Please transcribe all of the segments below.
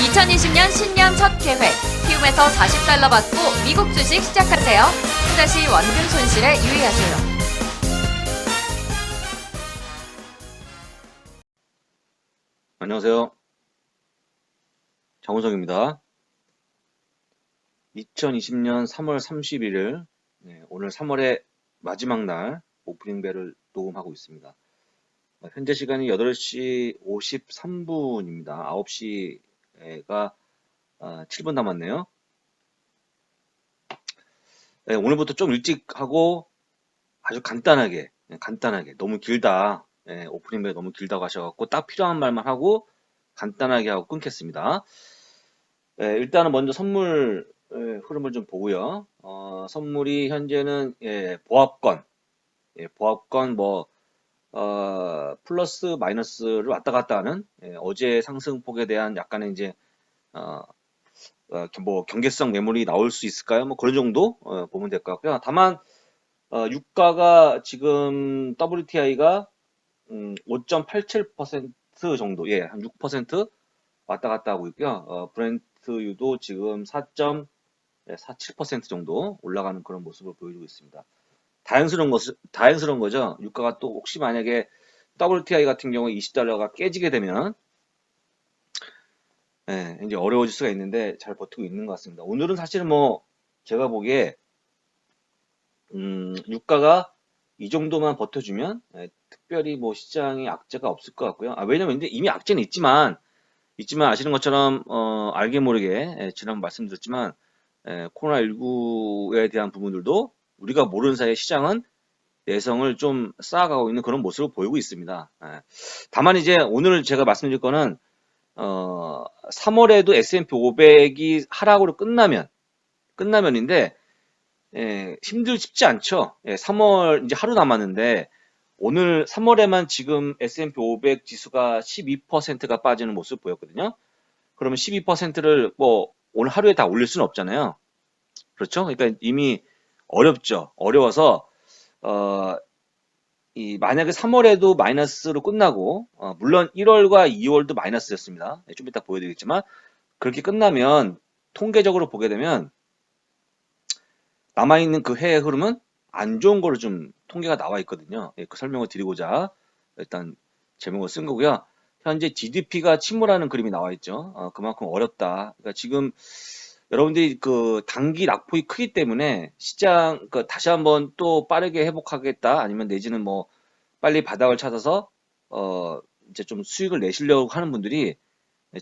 2020년 신년 첫 계획. 키움에서 40달러 받고 미국 주식 시작하세요. 투자 시 원금 손실에 유의하세요. 안녕하세요. 장우성입니다. 2020년 3월 31일, 네, 오늘 3월의 마지막 날 오프닝 벨을 녹음하고 있습니다. 어, 현재 시간이 8시 53분입니다. 9시 가 7분 남았네요. 네, 오늘부터 좀 일찍 하고 아주 간단하게, 네, 간단하게, 너무 길다. 네, 오프닝 벨 너무 길다고 하셔갖고 딱 필요한 말만 하고 간단하게 하고 끊겠습니다. 예, 일단은 먼저 선물 예, 흐름을 좀 보고요. 어, 선물이 현재는 예, 보합권, 예, 보합권 뭐 어, 플러스 마이너스를 왔다 갔다 하는 예, 어제 상승폭에 대한 약간의 이제 어, 어, 뭐 경계성 매물이 나올 수 있을까요? 뭐 그런 정도 어, 보면 될 것 같고요. 다만 어, 유가가 지금 WTI가 음, 5.87% 정도, 예, 한 6% 왔다 갔다 하고 있고요. 어, 브렌트유도 지금 4.47% 정도 올라가는 그런 모습을 보여주고 있습니다. 다행스러운 것, 다행스러운 거죠. 유가가 또 혹시 만약에 WTI 같은 경우에 20달러가 깨지게 되면, 예, 이제 어려워질 수가 있는데 잘 버티고 있는 것 같습니다. 오늘은 사실은 뭐, 제가 보기에, 음, 유가가 이 정도만 버텨주면, 예, 특별히 뭐 시장에 악재가 없을 것 같고요. 아, 왜냐면 이제 이미 악재는 있지만, 있지만 아시는 것처럼, 어, 알게 모르게, 예, 지난번 말씀드렸지만, 예, 코로나 19에 대한 부분들도 우리가 모르는 사이에 시장은 내성을 좀 쌓아가고 있는 그런 모습을 보이고 있습니다. 예. 다만 이제 오늘 제가 말씀드릴 거는, 어, 3월에도 S&P 500이 하락으로 끝나면, 끝나면인데, 예, 힘들 쉽지 않죠. 예, 3월 이제 하루 남았는데, 오늘 3월에만 지금 S&P 500 지수가 12%가 빠지는 모습 보였거든요. 그러면 12%를 뭐 오늘 하루에 다 올릴 수는 없잖아요. 그렇죠? 그러니까 이미 어렵죠. 어려워서 어, 이 만약에 3월에도 마이너스로 끝나고 어, 물론 1월과 2월도 마이너스였습니다. 네, 좀 이따 보여드리겠지만 그렇게 끝나면 통계적으로 보게 되면 남아있는 그 해의 흐름은 안 좋은 거로 좀 통계가 나와 있거든요. 예, 그 설명을 드리고자 일단 제목을 쓴 거고요. 현재 GDP가 침몰하는 그림이 나와 있죠. 어, 그만큼 어렵다. 그러니까 지금 여러분들이 그 단기 낙폭이 크기 때문에 시장 그 다시 한번 또 빠르게 회복하겠다 아니면 내지는 뭐 빨리 바닥을 찾아서 어 이제 좀 수익을 내시려고 하는 분들이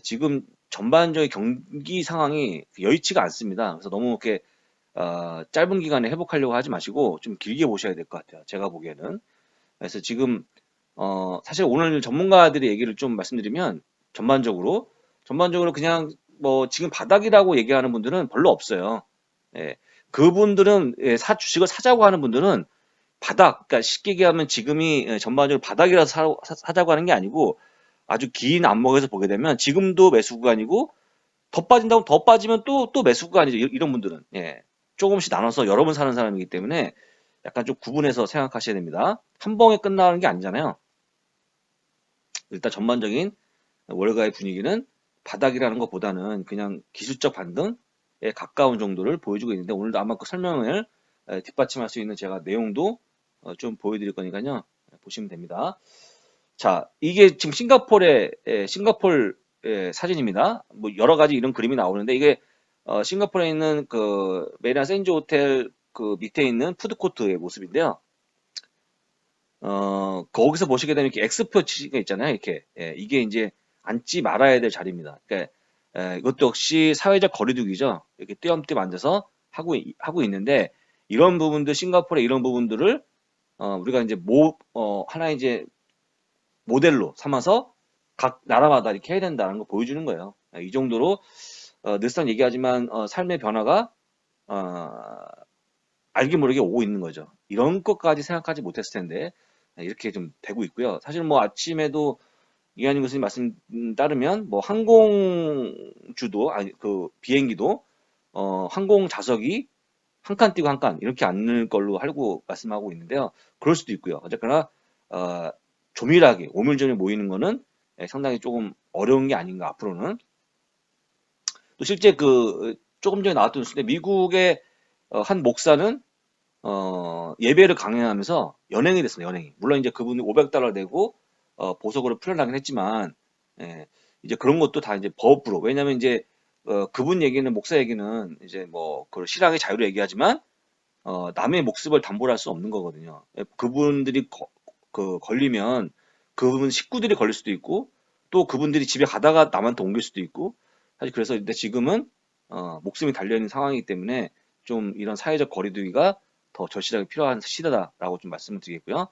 지금 전반적인 경기 상황이 여의치가 않습니다. 그래서 너무 이렇게 어, 짧은 기간에 회복하려고 하지 마시고 좀 길게 보셔야 될 것 같아요. 제가 보기에는. 그래서 지금 어, 사실 오늘 전문가들의 얘기를 좀 말씀드리면 전반적으로 전반적으로 그냥 뭐 지금 바닥이라고 얘기하는 분들은 별로 없어요. 예. 그분들은 예, 사 주식을 사자고 하는 분들은 바닥, 그러니까 쉽게 얘기하면 지금이 예, 전반적으로 바닥이라서 사, 사, 자고 하는 게 아니고 아주 긴 안목에서 보게 되면 지금도 매수 구간이고 더 빠진다고 더 빠지면 또 또 매수 구간이죠. 이- 이런 분들은 예. 조금씩 나눠서 여러 번 사는 사람이기 때문에 약간 좀 구분해서 생각하셔야 됩니다. 한 번에 끝나는 게 아니잖아요. 일단 전반적인 월가의 분위기는 바닥이라는 것보다는 그냥 기술적 반등에 가까운 정도를 보여주고 있는데 오늘도 아마 그 설명을 에, 뒷받침할 수 있는 제가 내용도 어, 좀 보여드릴 거니까요. 에, 보시면 됩니다. 자, 이게 지금 싱가폴의 에, 싱가폴 의 사진입니다. 뭐 여러 가지 이런 그림이 나오는데 이게 어, 싱가포르에 있는 그 메리나 센즈 호텔 그 밑에 있는 푸드코트의 모습인데요. 어, 거기서 보시게 되면 이렇게 X표치가 있잖아요. 이렇게. 예, 이게 이제 앉지 말아야 될 자리입니다. 그러니까 예, 이것도 역시 사회적 거리두기죠. 이렇게 띄엄띄엄 앉아서 하고, 이- 하고 있는데 이런 부분들 싱가포르의 이런 부분들을 어, 우리가 이제 모, 어, 하나 이제 모델로 삼아서 각 나라마다 이렇게 해야 된다는 거 보여주는 거예요. 예, 이 정도로 어, 늘상 얘기하지만 어, 삶의 변화가 어, 알게 모르게 오고 있는 거죠. 이런 것까지 생각하지 못했을 텐데 네, 이렇게 좀 되고 있고요. 사실 뭐 아침에도 이한희 교수님 말씀 따르면 뭐 항공주도 아니 그 비행기도 어, 항공 좌석이 한칸 띄고 한 칸 이렇게 앉는 걸로 알고 말씀하고 있는데요. 그럴 수도 있고요. 어쨌거나 어, 조밀하게 오밀조밀 모이는 거는 예, 상당히 조금 어려운 게 아닌가 앞으로는 또 실제 그 조금 전에 나왔던 뉴스인데 미국의 어, 한 목사는 어, 예배를 강행하면서 연행이 됐어요. 연행이. 물론 이제 그분이 500달러 내고 어, 보석으로 풀려나긴 했지만 예, 이제 그런 것도 다 이제 법으로 왜냐면 이제 어, 그분 얘기는 목사 얘기는 이제 뭐 그 신앙의 자유를 얘기하지만 어, 남의 목숨을 담보로 할수 없는 거거든요. 예, 그분들이 거- 그 걸리면 그분 식구들이 걸릴 수도 있고 또 그분들이 집에 가다가 남한테 옮길 수도 있고 사실 그래서 근데 지금은 어, 목숨이 달려 있는 상황이기 때문에 좀 이런 사회적 거리두기가 더 절실하게 필요한 시대다라고 좀 말씀을 드리겠고요.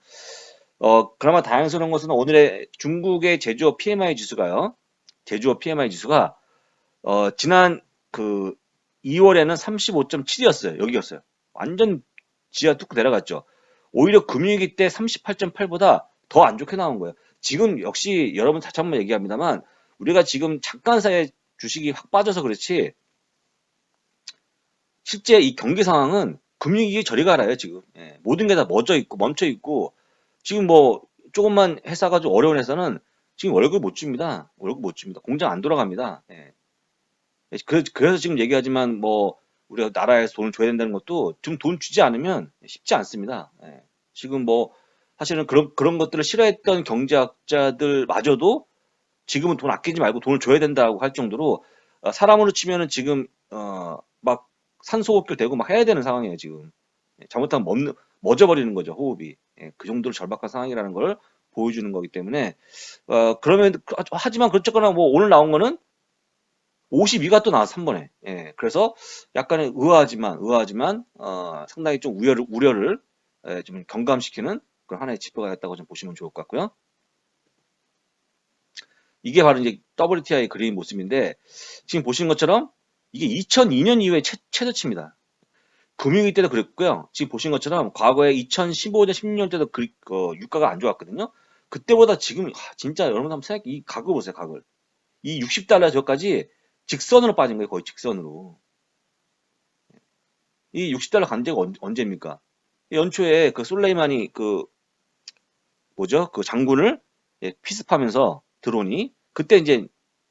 어, 그나마 다행스러운 것은 오늘의 중국의 제조업 PMI 지수가요. 제조업 PMI 지수가 어, 지난 그 2월에는 35.7이었어요. 여기였어요. 완전 지하 뚝 내려갔죠. 오히려 금융위기 때 38.8보다 더 안 좋게 나온 거예요. 지금 역시 여러분 다시 한번 얘기합니다만 우리가 지금 잠깐 사이에 주식이 확 빠져서 그렇지 실제 이 경기 상황은 금융위기 저리 가라요 지금 예, 모든 게다 멎어 있고 멈춰 있고 지금 뭐 조금만 회사가 좀 어려운 회사는 지금 월급 못 줍니다. 월급 못 줍니다. 공장 안 돌아갑니다. 예. 그, 그래서 지금 얘기하지만 뭐 우리가 나라에서 돈을 줘야 된다는 것도 지금 돈 주지 않으면 쉽지 않습니다. 예. 지금 뭐 사실은 그런 그런 것들을 싫어했던 경제학자들마저도 지금은 돈 아끼지 말고 돈을 줘야 된다고 할 정도로 어, 사람으로 치면은 지금 어, 막 산소호흡기 되고 막 해야 되는 상황이에요 지금. 예, 잘못하면 멎는, 멎어버리는 거죠 호흡이 예, 그 정도로 절박한 상황이라는 걸 보여주는 거기 때문에 어, 그러면 하지만 그렇거나 뭐 오늘 나온 거는 52가 또 나왔어 3번에 예, 그래서 약간의 의아하지만 의아하지만 어, 상당히 좀 우려를 우려를 예, 좀 경감시키는 그런 하나의 지표가 됐다고 좀 보시면 좋을 것 같고요. 이게 바로 이제 WTI 그린 모습인데 지금 보시는 것처럼 이게 2002년 이후에 최, 최저치입니다. 금융위 때도 그랬고요. 지금 보신 것처럼 과거에 2015년, 16년 때도 그, 어, 유가가 안 좋았거든요. 그때보다 지금 아, 진짜 여러분 한번 생각해 이 각을 보세요, 각을. 이 60달러 저까지 직선으로 빠진 거예요, 거의 직선으로. 이 60달러 간 데가 언, 언제입니까? 연초에 그 솔레이만이 그 뭐죠? 그 장군을 예, 피습하면서 드론이 그때 이제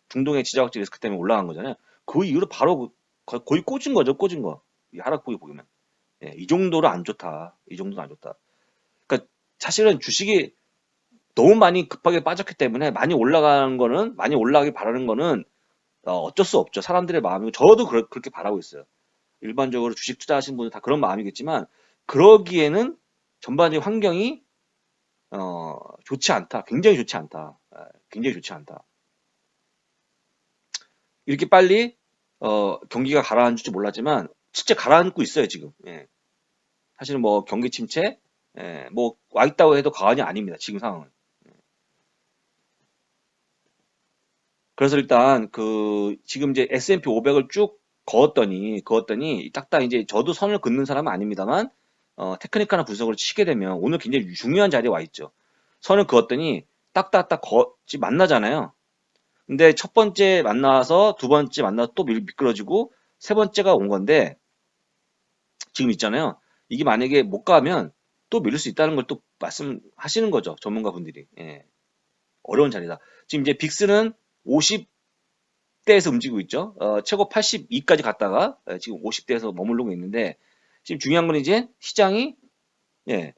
중동의 지자학적 리스크 때문에 올라간 거잖아요. 그 이후로 바로 그- 거- 거의 꽂은 거죠, 꽂은 거. 이 하락폭이 보면. 예, 이 정도로 안 좋다. 이 정도는 안 좋다. 그러니까 사실은 주식이 너무 많이 급하게 빠졌기 때문에 많이 올라가는 거는 많이 올라가길 바라는 거는 어, 어쩔 수 없죠. 사람들의 마음이고 저도 그렇, 그렇게 바라고 있어요. 일반적으로 주식 투자하시는 분들 다 그런 마음이겠지만 그러기에는 전반적인 환경이 어, 좋지 않다. 굉장히 좋지 않다. 예, 굉장히 좋지 않다. 이렇게 빨리 어, 경기가 가라앉을지 몰랐지만 실제 가라앉고 있어요 지금. 예. 사실은 뭐 경기 침체, 예, 뭐 와 있다고 해도 과언이 아닙니다. 지금 상황은. 예. 그래서 일단 그 지금 이제 S&P 500을 쭉 그었더니 그었더니 딱딱 이제 저도 선을 긋는 사람은 아닙니다만 어, 테크니컬한 분석을 치게 되면 오늘 굉장히 중요한 자리에 와 있죠. 선을 그었더니 딱딱딱 걷지 만나잖아요. 근데 첫 번째 만나서 두 번째 만나서 또 밀- 미끄러지고 세 번째가 온 건데 지금 있잖아요. 이게 만약에 못 가면 또 밀릴 수 있다는 걸 또 말씀하시는 거죠. 전문가 분들이. 예. 어려운 자리다. 지금 이제 빅스는 50대에서 움직이고 있죠. 어, 최고 82까지 갔다가 예, 지금 50대에서 머무르고 있는데 지금 중요한 건 이제 시장이 예,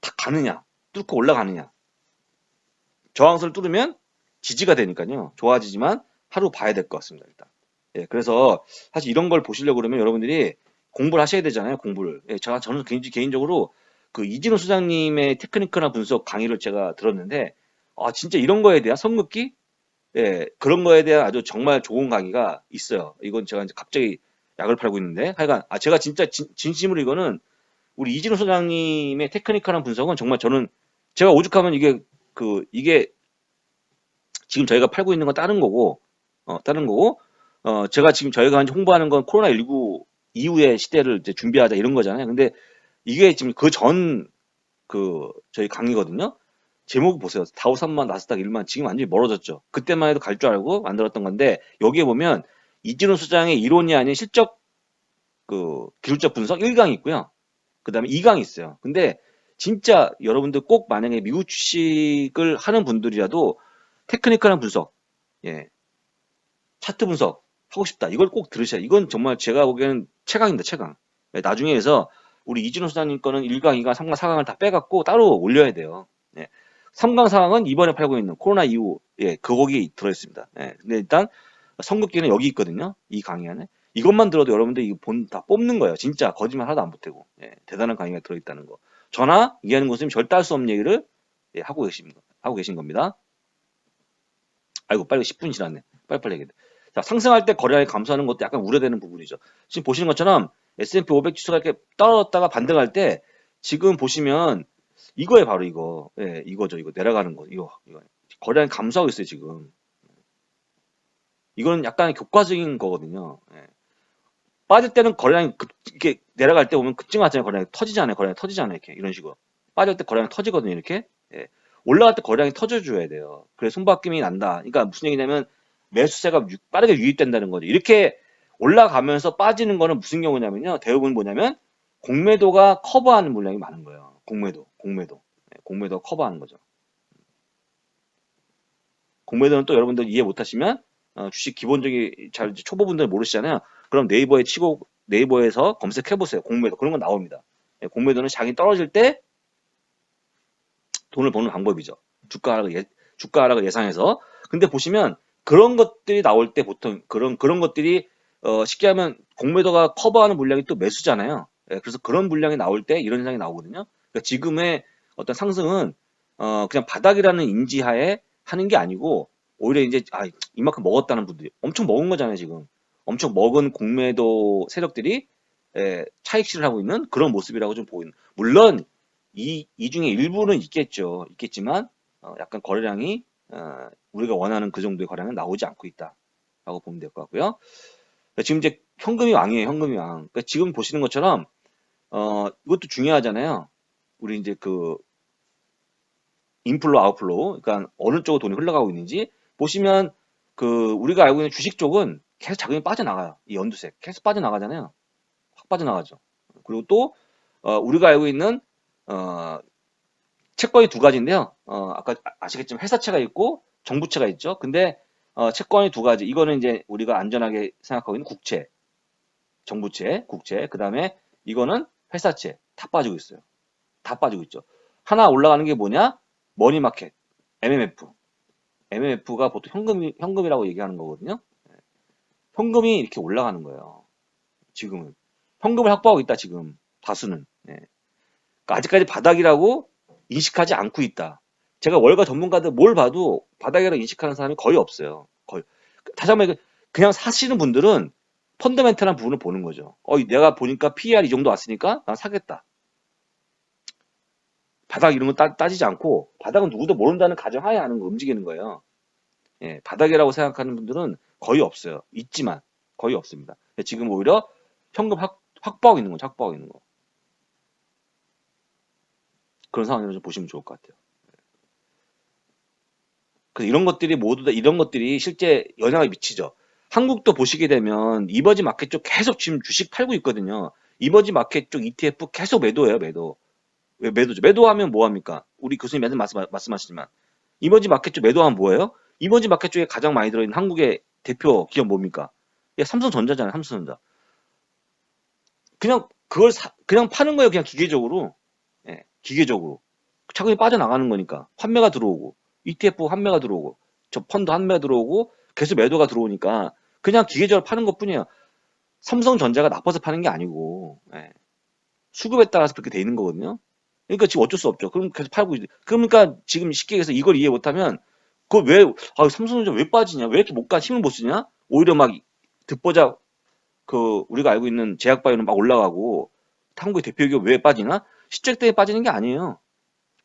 다 가느냐, 뚫고 올라가느냐. 저항선을 뚫으면 지지가 되니까요. 좋아지지만 하루 봐야 될 것 같습니다. 일단. 예, 그래서 사실 이런 걸 보시려고 그러면 여러분들이 공부를 하셔야 되잖아요. 공부를. 예, 제가 저는 개인, 개인적으로 그 이진호 소장님의 테크니컬한 분석 강의를 제가 들었는데 아 진짜 이런 거에 대한 선긋기 예, 그런 거에 대한 아주 정말 좋은 강의가 있어요. 이건 제가 이제 갑자기 약을 팔고 있는데 하여간 아 제가 진짜 진, 진심으로 이거는 우리 이진호 소장님의 테크니컬한 분석은 정말 저는 제가 오죽하면 이게 그 이게 지금 저희가 팔고 있는 건 다른 거고 어 다른 거고 어 제가 지금 저희가 홍보하는 건 코로나 19 이후의 시대를 이제 준비하자 이런 거잖아요. 근데 이게 지금 그 전 그 저희 강의거든요. 제목 보세요. 다우 3만 나스닥 1만 지금 완전히 멀어졌죠. 그때만 해도 갈 줄 알고 만들었던 건데 여기에 보면 이진호 소장의 이론이 아닌 실적 그 기술적 분석 1강이 있고요. 그다음에 2강이 있어요. 근데 진짜 여러분들 꼭 만약에 미국 주식을 하는 분들이라도 테크니컬한 분석, 예, 차트 분석 하고 싶다. 이걸 꼭 들으셔야. 이건 정말 제가 보기에는 최강입니다. 최강. 네, 나중에 해서 우리 이진호 수사님 거는 1강, 2강, 3강, 4강을 다 빼갖고 따로 올려야 돼요. 네. 3강, 4강은 이번에 팔고 있는 코로나 이후 예, 그 거기에 들어있습니다. 예. 근데 일단 선급기는 여기 있거든요. 이 강의 안에. 이것만 들어도 여러분들 이거 본다 뽑는 거예요. 진짜 거짓말 하나도 안 보태고. 예, 대단한 강의가 들어있다는 거. 저나 이해하는 것은 절대 할 수 없는 얘기를 예, 하고 계신 하고 계신 겁니다. 아이고 빨리 10분 지났네. 빨리빨리 얘기해. 자, 상승할 때 거래량이 감소하는 것도 약간 우려되는 부분이죠. 지금 보시는 것처럼 S&P 500 지수가 이렇게 떨어졌다가 반등할 때 지금 보시면 이거에 바로 이거. 예, 이거죠. 이거 내려가는 거. 이거. 이거. 거래량이 감소하고 있어요, 지금. 이거는 약간 교과적인 거거든요. 예. 빠질 때는 거래량이 급, 이렇게 내려갈 때 보면 급증하잖아요. 거래량이 터지잖아요. 거래량이 터지잖아요. 이렇게 이런 식으로. 빠질 때 거래량이 터지거든요. 이렇게. 예. 올라갈 때 거래량이 터져줘야 돼요. 그래서 손바뀜이 난다. 그러니까 무슨 얘기냐면 매수세가 유- 빠르게 유입된다는 거죠. 이렇게 올라가면서 빠지는 거는 무슨 경우냐면요. 대부분 뭐냐면 공매도가 커버하는 물량이 많은 거예요. 공매도, 공매도. 예, 공매도가 커버하는 거죠. 공매도는 또 여러분들 이해 못하시면 어, 주식 기본적인 잘 초보분들 모르시잖아요. 그럼 네이버에 치고 네이버에서 검색해 보세요. 공매도 그런 건 나옵니다. 예, 공매도는 장이 떨어질 때 돈을 버는 방법이죠. 주가 하락을 예, 주가 하락을 예상해서. 근데 보시면 그런 것들이 나올 때 보통 그런 그런 것들이 어, 쉽게 하면 공매도가 커버하는 물량이 또 매수잖아요. 예, 그래서 그런 물량이 나올 때 이런 현상이 나오거든요. 그러니까 지금의 어떤 상승은 어, 그냥 바닥이라는 인지하에 하는 게 아니고 오히려 이제 아, 이만큼 먹었다는 분들이 엄청 먹은 거잖아요, 지금. 엄청 먹은 공매도 세력들이 예, 차익실을 하고 있는 그런 모습이라고 좀 보이는. 물론 이, 이 중에 일부는 있겠죠. 있겠지만 어, 약간 거래량이 어, 우리가 원하는 그 정도의 거래량은 나오지 않고 있다라고 보면 될 것 같고요. 지금 이제 현금이 왕이에요. 현금이 왕. 그러니까 지금 보시는 것처럼 어, 이것도 중요하잖아요. 우리 이제 그 인플로 아웃플로 그러니까 어느 쪽으로 돈이 흘러가고 있는지 보시면 그 우리가 알고 있는 주식 쪽은 계속 자금이 빠져나가요. 이 연두색 계속 빠져나가잖아요. 확 빠져나가죠. 그리고 또 어, 우리가 알고 있는 어, 채권이 두 가지인데요. 어, 아까 아- 아시겠지만 회사채가 있고 정부채가 있죠. 근데 어, 채권이 두 가지. 이거는 이제 우리가 안전하게 생각하고 있는 국채, 정부채, 국채. 그 다음에 이거는 회사채. 다 빠지고 있어요. 다 빠지고 있죠. 하나 올라가는 게 뭐냐? 머니마켓, MMF. MMF가 보통 현금, 현금이라고 얘기하는 거거든요. 예. 현금이 이렇게 올라가는 거예요. 지금은. 현금을 확보하고 있다, 지금. 다수는. 예. 그러니까 아직까지 바닥이라고 인식하지 않고 있다. 제가 월가 전문가들 뭘 봐도 바닥이라고 인식하는 사람이 거의 없어요. 거의. 다시 한번 그냥 사시는 분들은 펀더멘탈한 부분을 보는 거죠. 어, 내가 보니까 PER 이 정도 왔으니까 난 사겠다. 바닥 이런 거 따, 따지지 않고 바닥은 누구도 모른다는 가정하에 하는 거 움직이는 거예요. 예, 바닥이라고 생각하는 분들은 거의 없어요. 있지만 거의 없습니다. 지금 오히려 현금 확, 확보하고 있는 거죠. 확보하고 있는 거. 그런 상황이라고 좀 보시면 좋을 것 같아요. 그래서 이런 것들이 모두 다 이런 것들이 실제 영향을 미치죠. 한국도 보시게 되면 이버지 마켓 쪽 계속 지금 주식 팔고 있거든요. 이버지 마켓 쪽 ETF 계속 매도예요, 매도. 왜 매도죠? 매도하면 뭐 합니까? 우리 교수님 맨날 말씀, 말씀하시지만 이머지 마켓 쪽 매도하면 뭐예요? 이머지 마켓 쪽에 가장 많이 들어있는 한국의 대표 기업 뭡니까? 예, 삼성전자잖아요, 삼성전자. 그냥 그걸 사- 그냥 파는 거예요, 그냥 기계적으로. 예, 기계적으로. 자금이 빠져나가는 거니까 환매가 들어오고 ETF 환매가 들어오고 저 펀드 환매가 들어오고 계속 매도가 들어오니까 그냥 기계적으로 파는 것뿐이에요. 삼성전자가 나빠서 파는 게 아니고 예. 수급에 따라서 그렇게 돼 있는 거거든요. 그러니까 지금 어쩔 수 없죠. 그럼 계속 팔고 있 그러니까 지금 쉽게 얘기해서 이걸 이해 못하면 그거 왜 아, 삼성전자 왜 빠지냐? 왜 이렇게 못 가? 힘을 못 쓰냐? 오히려 막 듣보자 그 우리가 알고 있는 제약바이오는 막 올라가고 한국의 대표 기업 왜 빠지나? 시책 때문에 빠지는 게 아니에요.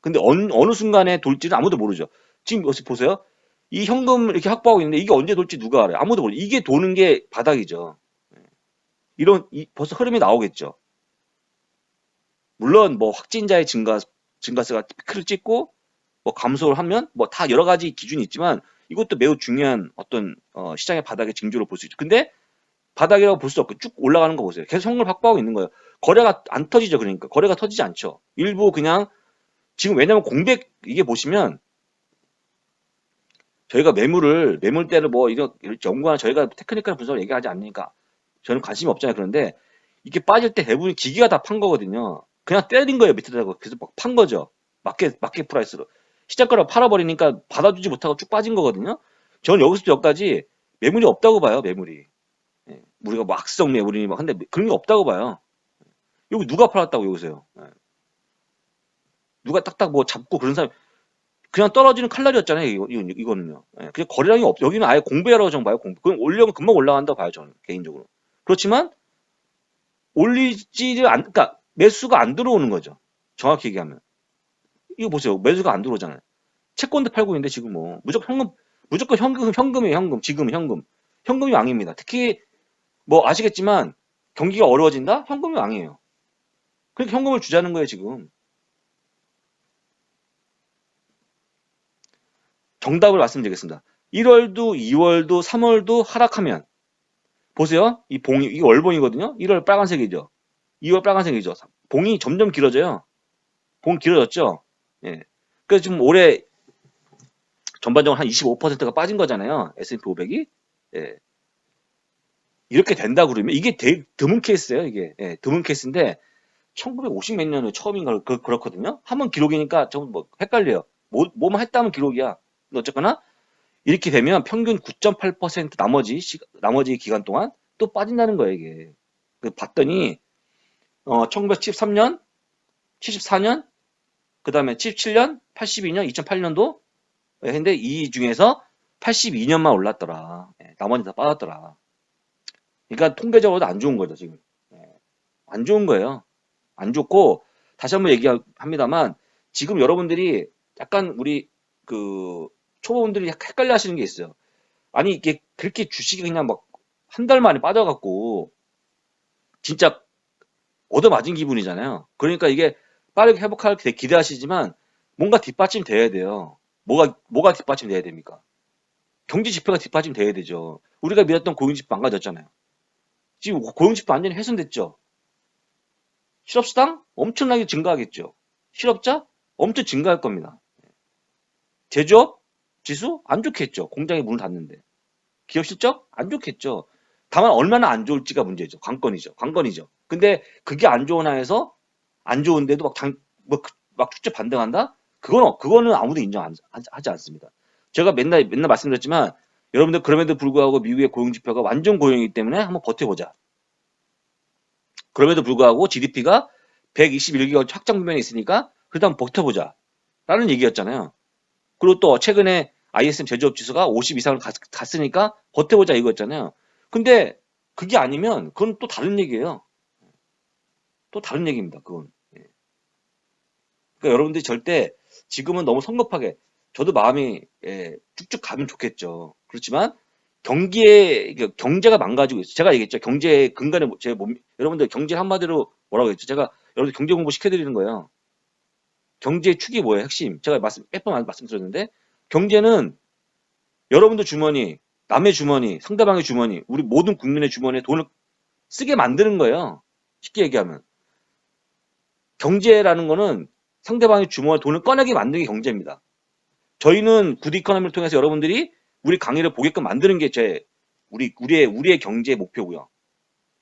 근데 어느, 어느 순간에 돌지는 아무도 모르죠. 지금 보세요? 이 현금 이렇게 확보하고 있는데 이게 언제 돌지 누가 알아요? 아무도 모르죠. 이게 도는 게 바닥이죠. 이런 이- 벌써 흐름이 나오겠죠. 물론 뭐 확진자의 증가 증가세가 피크를 찍고 뭐 감소를 하면 뭐 다 여러 가지 기준이 있지만 이것도 매우 중요한 어떤 어, 시장의 바닥의 징조로 볼 수 있죠. 근데 바닥이라고 볼 수 없고 쭉 올라가는 거 보세요. 계속 현금을 확보하고 있는 거예요. 거래가 안 터지죠. 그러니까 거래가 터지지 않죠. 일부 그냥 지금 왜냐면 공백 이게 보시면 저희가 매물을 매물대를 뭐 이런 연구하는 저희가 테크니컬 분석을 얘기하지 않으니까 저는 관심이 없잖아요. 그런데 이게 빠질 때 대부분 기기가 다 판 거거든요. 그냥 때린 거예요 밑에다가 그래서 막판 거죠. 마켓 마켓 프라이스로 시작가로 팔아버리니까 받아주지 못하고 쭉 빠진 거거든요. 저는 여기서부터 여기까지 매물이 없다고 봐요 매물이. 예, 우리가 뭐 악성 매물이니 막 한데 그런 게 없다고 봐요. 여기 누가 팔았다고 여기서요. 예. 누가 딱딱 뭐 잡고 그런 사람 그냥 떨어지는 칼날이었잖아요. 이거, 이거, 이거는요. 예, 그냥 거래량이 없, 여기는 아예 공배라고 정 봐요. 공, 그럼 올려면 금방 올라간다고 봐요. 저는 개인적으로. 그렇지만 올리지를 안, 그러니까 매수가 안 들어오는 거죠. 정확히 얘기하면. 이거 보세요. 매수가 안 들어오잖아요. 채권도 팔고 있는데 지금 뭐 무조건 현금, 무조건 현금, 현금이에요. 현금. 지금 현금. 현금이 왕입니다. 특히 뭐 아시겠지만 경기가 어려워진다? 현금이 왕이에요. 그러니까 현금을 주자는 거예요, 지금. 정답을 말씀드리겠습니다. 1월도, 2월도, 3월도 하락하면 보세요. 이 봉이 이 월봉이거든요. 1월 빨간색이죠. 2월 빨간색이죠. 봉이 점점 길어져요. 봉 길어졌죠. 예. 그래서 지금 올해 전반적으로 한 25%가 빠진 거잖아요. S&P 500이. 예. 이렇게 된다 그러면 이게 되게 드문 케이스예요. 이게 예, 드문 케이스인데 1950 몇 년에 처음인가 그, 그렇거든요. 한번 기록이니까 좀 뭐 헷갈려요. 뭐, 뭐만 했다면 기록이야. 어쨌거나 이렇게 되면 평균 9.8% 나머지 시, 나머지 기간 동안 또 빠진다는 거예요 이게. 그 봤더니 어 1973년, 74년, 그 다음에 77년, 82년, 2008년도 했는데 이 중에서 82년만 올랐더라. 예, 나머지 다 빠졌더라. 그러니까 통계적으로도 안 좋은 거죠 지금. 예, 안 좋은 거예요. 안 좋고 다시 한번 얘기합니다만 지금 여러분들이 약간 우리 그 초보분들이 헷갈려 하시는 게 있어요. 아니 이게 그렇게 주식이 그냥 막 한 달 만에 빠져갖고 진짜 얻어맞은 기분이잖아요. 그러니까 이게 빠르게 회복할 때 기대하시지만 뭔가 뒷받침 돼야 돼요. 뭐가 뭐가 뒷받침 돼야 됩니까? 경제 지표가 뒷받침 돼야 되죠. 우리가 믿었던 고용지표 망가졌잖아요. 지금 고용지표 완전히 훼손됐죠. 실업수당 엄청나게 증가하겠죠. 실업자 엄청 증가할 겁니다. 제조업 지수 안 좋겠죠. 공장이 문을 닫는데. 기업 실적 안 좋겠죠. 다만 얼마나 안 좋을지가 문제죠. 관건이죠. 관건이죠. 근데 그게 안 좋은 하에서 안 좋은데도 막 장, 뭐, 그- 막 축제 반등한다? 그건, 그거는 아무도 인정 안- 하지 않습니다. 제가 맨날, 맨날 말씀드렸지만 여러분들 그럼에도 불구하고 미국의 고용지표가 완전 고용이기 때문에 한번 버텨보자. 그럼에도 불구하고 GDP가 121개월 확장 국면에 있으니까 한번 버텨보자. 라는 얘기였잖아요. 그리고 또 최근에 ISM 제조업 지수가 50 이상을 갔, 갔으니까 버텨보자 이거였잖아요. 근데 그게 아니면 그건 또 다른 얘기예요. 또 다른 얘기입니다. 그건. 예. 그러니까 여러분들이 절대 지금은 너무 성급하게 저도 마음이 예, 쭉쭉 가면 좋겠죠. 그렇지만 경기에 그 경제가 망가지고 있어요. 제가 얘기했죠. 경제의 근간에 뭐- 제 몸, 여러분들 경제 한마디로 뭐라고 했죠? 제가 여러분들 경제 공부 시켜드리는 거예요. 경제의 축이 뭐예요? 핵심. 제가 말씀 몇 번 말씀드렸는데 경제는 여러분들 주머니, 남의 주머니, 상대방의 주머니, 우리 모든 국민의 주머니에 돈을 쓰게 만드는 거예요. 쉽게 얘기하면. 경제라는 거는 상대방의 주머니에 돈을 꺼내게 만드는 게 경제입니다. 저희는 구디 이코노미를 통해서 여러분들이 우리 강의를 보게끔 만드는 게 제 우리 우리의 우리의 경제 목표고요.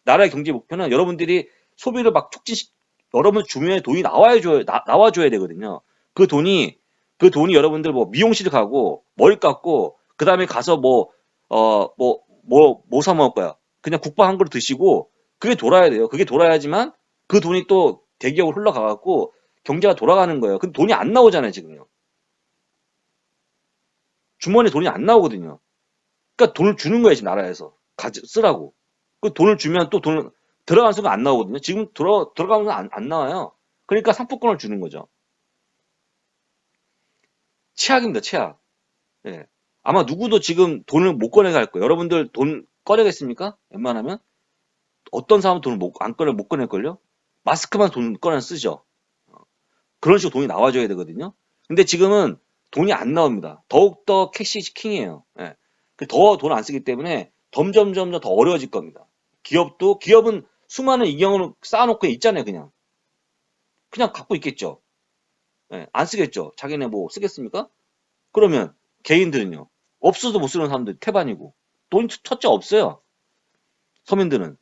나라의 경제 목표는 여러분들이 소비를 막 촉진시 여러분 주머니에 돈이 나와야 줘야 나, 나와줘야 되거든요. 그 돈이 그 돈이 여러분들 뭐 미용실 가고 머리 깎고 그 다음에 가서 뭐 어 뭐 뭐 뭐 사 먹을 거야. 그냥 국밥 한 그릇 드시고 그게 돌아야 돼요. 그게 돌아야지만 그 돈이 또 대기업으로 흘러가갖고 경제가 돌아가는 거예요. 근데 돈이 안 나오잖아요 지금요. 주머니에 돈이 안 나오거든요. 그러니까 돈을 주는 거예요 지금 나라에서 가지 쓰라고. 그 돈을 주면 또 돈을 들어가는 순간 안 나오거든요. 지금 들어 들어가면 안, 안 나와요. 그러니까 상품권을 주는 거죠. 최악입니다, 최악. 예. 아마 누구도 지금 돈을 못 꺼내게 할 거예요. 여러분들 돈 꺼내겠습니까? 웬만하면? 어떤 사람은 돈을 못, 안 꺼내, 못 꺼낼걸요? 마스크만 돈 꺼내 쓰죠. 어, 그런 식으로 돈이 나와줘야 되거든요. 근데 지금은 돈이 안 나옵니다. 더욱더 캐시 킹이에요. 예. 더 돈 안 쓰기 때문에 점점 점점 더 어려워질 겁니다. 기업도, 기업은 수많은 이경을 쌓아놓고 있잖아요, 그냥. 그냥 갖고 있겠죠. 예, 안 쓰겠죠. 자기네 뭐 쓰겠습니까? 그러면 개인들은요. 없어도 못 쓰는 사람들 태반이고 돈 첫째 없어요. 서민들은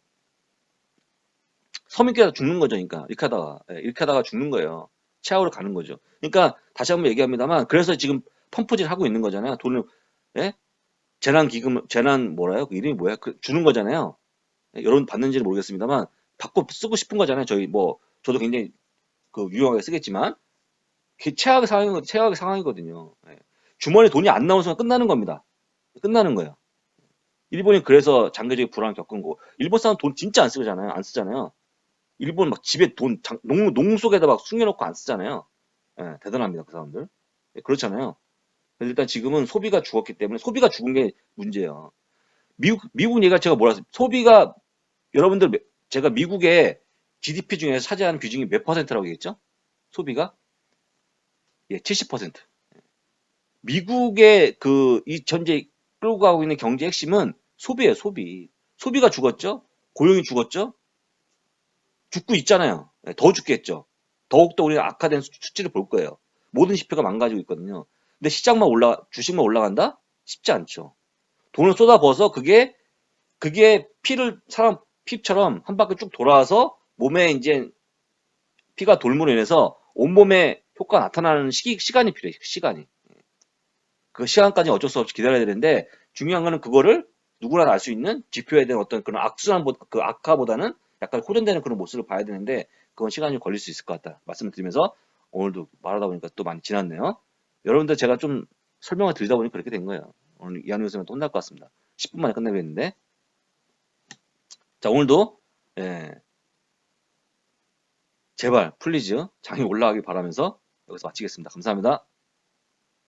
서민께서 죽는 거죠, 그러니까 이렇게 하다가 예, 이렇게 하다가 죽는 거예요. 최악으로 가는 거죠. 그러니까 다시 한번 얘기합니다만 그래서 지금 펌프질 하고 있는 거잖아요. 돈을 예? 재난 기금 재난 뭐라요? 그 이름이 뭐야? 그 주는 거잖아요. 예, 여러분 받는지는 모르겠습니다만 받고 쓰고 싶은 거잖아요. 저희 뭐 저도 굉장히 그 유용하게 쓰겠지만 최악의 상황이 최악의 상황이거든요. 예. 주머니에 돈이 안 나오는 순간 끝나는 겁니다. 끝나는 거예요. 일본이 그래서 장기적인 불안을 겪은 거. 일본 사람 돈 진짜 안 쓰잖아요. 안 쓰잖아요. 일본 막 집에 돈 장- 농, 농 속에다 막 숨겨놓고 안 쓰잖아요. 예, 대단합니다. 그 사람들. 예, 그렇잖아요. 일단 지금은 소비가 죽었기 때문에 소비가 죽은 게 문제예요. 미국 미국 얘기가 제가 뭐라 했어요? 소비가 여러분들 몇- 제가 미국의 GDP 중에서 차지하는 비중이 몇 퍼센트라고 얘기했죠? 소비가 예, 70%. 미국의 그 이 전제 끌고 가고 있는 경제 핵심은 소비예요, 소비. 소비가 죽었죠? 고용이 죽었죠? 죽고 있잖아요. 예, 더 죽겠죠. 더욱더 우리가 악화된 수- 수치를 볼 거예요. 모든 지표가 망가지고 있거든요. 근데 시장만 올라, 주식만 올라간다? 쉽지 않죠. 돈을 쏟아부어서 그게, 그게 피를, 사람 피처럼 한 바퀴 쭉 돌아와서 몸에 이제 피가 돌므로 인해서 온몸에 효과가 나타나는 시기, 시간이 필요해, 시간이. 그 시간까지 어쩔 수 없이 기다려야 되는데 중요한 거는 그거를 누구나 알 수 있는 지표에 대한 어떤 그런 악순환, 그 악화보다는 약간 호전되는 그런 모습을 봐야 되는데 그건 시간이 좀 걸릴 수 있을 것 같다. 말씀을 드리면서 오늘도 말하다 보니까 또 많이 지났네요. 여러분들 제가 좀 설명을 드리다 보니 그렇게 된 거예요. 오늘 이한우 교수님한테 혼날 것 같습니다. 10분 만에 끝내겠는데. 자, 오늘도, 예. 제발, 플리즈, 장이 올라가길 바라면서 여기서 마치겠습니다. 감사합니다.